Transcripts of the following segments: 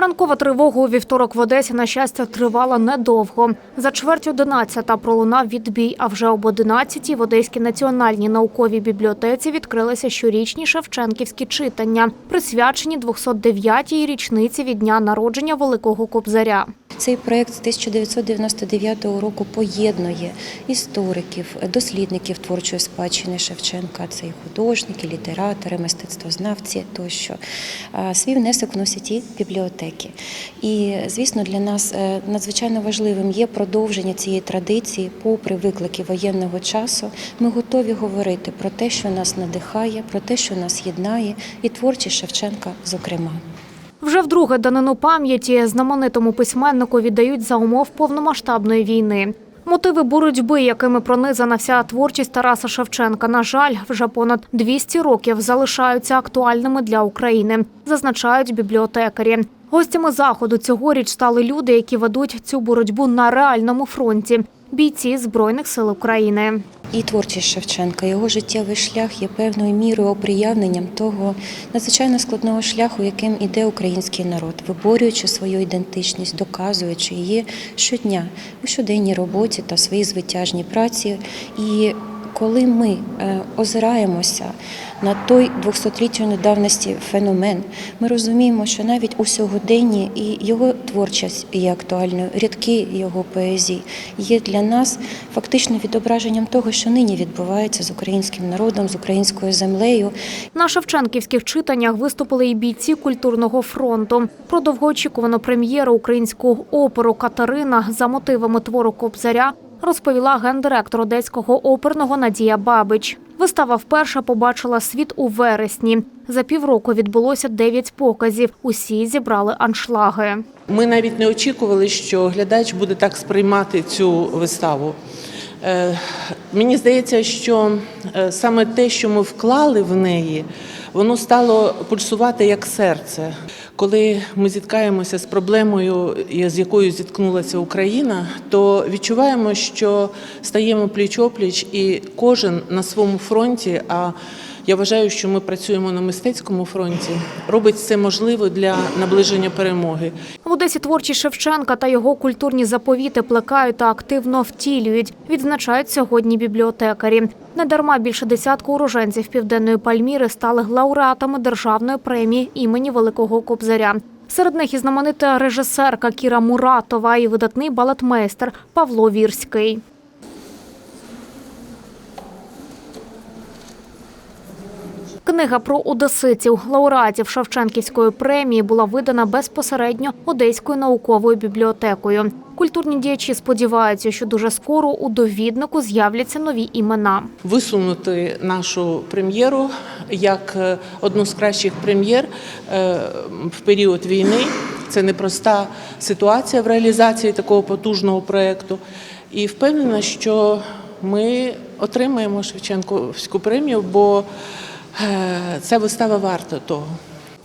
Ранкова тривога у вівторок в Одесі, на щастя, тривала недовго. За чверть одинадцята пролунав відбій, а вже об одинадцятій в Одеській національній науковій бібліотеці відкрилися щорічні шевченківські читання, присвячені 209-й річниці від дня народження Великого Кобзаря. Цей проект з 1999 року поєднує істориків, дослідників творчої спадщини Шевченка, це і художники, літератори, мистецтвознавці тощо. Свій внесок вносять і бібліотеки. І, звісно, для нас е, надзвичайно важливим є продовження цієї традиції, попри виклики воєнного часу. Ми готові говорити про те, що нас надихає, про те, що нас єднає, і творчість Шевченка, зокрема. Вже вдруге данину пам'яті знаменитому письменнику віддають за умов повномасштабної війни. Мотиви боротьби, якими пронизана вся творчість Тараса Шевченка, на жаль, вже понад 200 років залишаються актуальними для України, зазначають бібліотекарі. Гостями заходу цьогоріч стали люди, які ведуть цю боротьбу на реальному фронті бійці збройних сил України. І творчість Шевченка, його життєвий шлях є певною мірою оприявненням того надзвичайно складного шляху, яким іде український народ, виборюючи свою ідентичність, доказуючи її щодня у щоденній роботі та своїй звитяжній праці. І коли ми е, озираємося на той 200-літньої давності феномен, ми розуміємо, що навіть у сьогоденні і його творчість є актуальною, рядки його поезії є для нас фактично відображенням того, що нині відбувається з українським народом, з українською землею. На шевченківських читаннях виступили і бійці культурного фронту. Про довгоочікувану прем'єру українську оперу Катерина за мотивами твору Кобзаря розповіла гендиректор Одеського оперного Надія Бабич. Вистава вперше побачила світ у вересні. За півроку відбулося дев'ять показів. Усі зібрали аншлаги. Ми навіть не очікували, що глядач буде так сприймати цю виставу. Е, Мені здається, що е, саме те, що ми вклали в неї, воно стало пульсувати як серце. Коли ми зіткаємося з проблемою, з якою зіткнулася Україна, то відчуваємо, що стаємо пліч-опліч, і кожен на своєму фронті. А я вважаю, що ми працюємо на мистецькому фронті, робить все можливе для наближення перемоги. В Одесі творчі Шевченка та його культурні заповіти плекають та активно втілюють, відзначають сьогодні бібліотекарі. Недарма більше десятку уроженців Південної Пальміри стали лауреатами державної премії імені Великого Кобзаря. Серед них і знаменита режисерка Кіра Муратова і видатний балетмейстер Павло Вірський. Книга про одеситів, лауреатів Шевченківської премії, була видана безпосередньо Одеською науковою бібліотекою. Культурні діячі сподіваються, що дуже скоро у довіднику з'являться нові імена. висунути нашу прем'єру як е, одну з кращих прем'єр е, в період війни. Це непроста ситуація в реалізації такого потужного проєкту. І впевнена, що ми отримаємо Шевченківську премію, бо ця вистава варта того.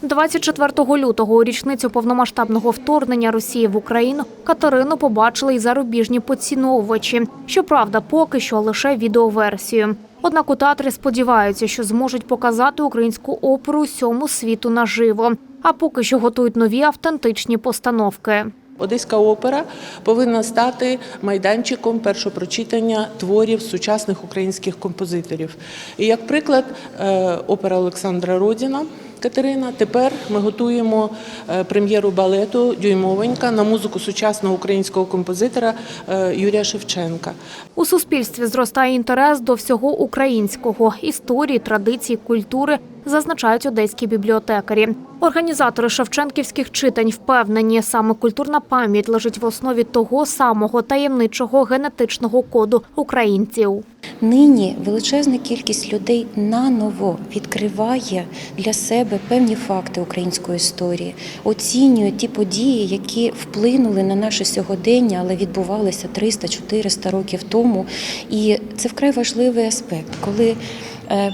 24 лютого у річницю повномасштабного вторгнення Росії в Україну Катерину побачили й зарубіжні поціновувачі. Щоправда, поки що лише відеоверсію. Однак у театрі сподіваються, що зможуть показати українську оперу усьому світу наживо. А поки що готують нові автентичні постановки. Одеська опера повинна стати майданчиком першопрочитання творів сучасних українських композиторів. І як приклад, е, опера Олександра Родіна Катерина. Тепер ми готуємо е, прем'єру балету Дюймовенька на музику сучасного українського композитора е, Юрія Шевченка. У суспільстві зростає інтерес до всього українського історії, традицій, культури, зазначають одеські бібліотекарі. Організатори шевченківських читань впевнені, саме культурна пам'ять лежить в основі того самого таємничого генетичного коду українців. Нині величезна кількість людей наново відкриває для себе певні факти української історії, оцінює ті події, які вплинули на наше сьогодення, але відбувалися 300-400 років тому. І це вкрай важливий аспект, коли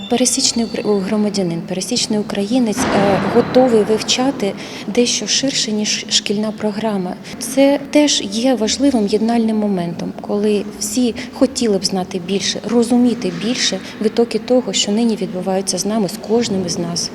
пересічний укр- громадянин, пересічний українець е, готовий вивчати дещо ширше ніж шкільна програма. Це теж є важливим єднальним моментом, коли всі хотіли б знати більше, розуміти більше витоки того, що нині відбуваються з нами, з кожним із нас.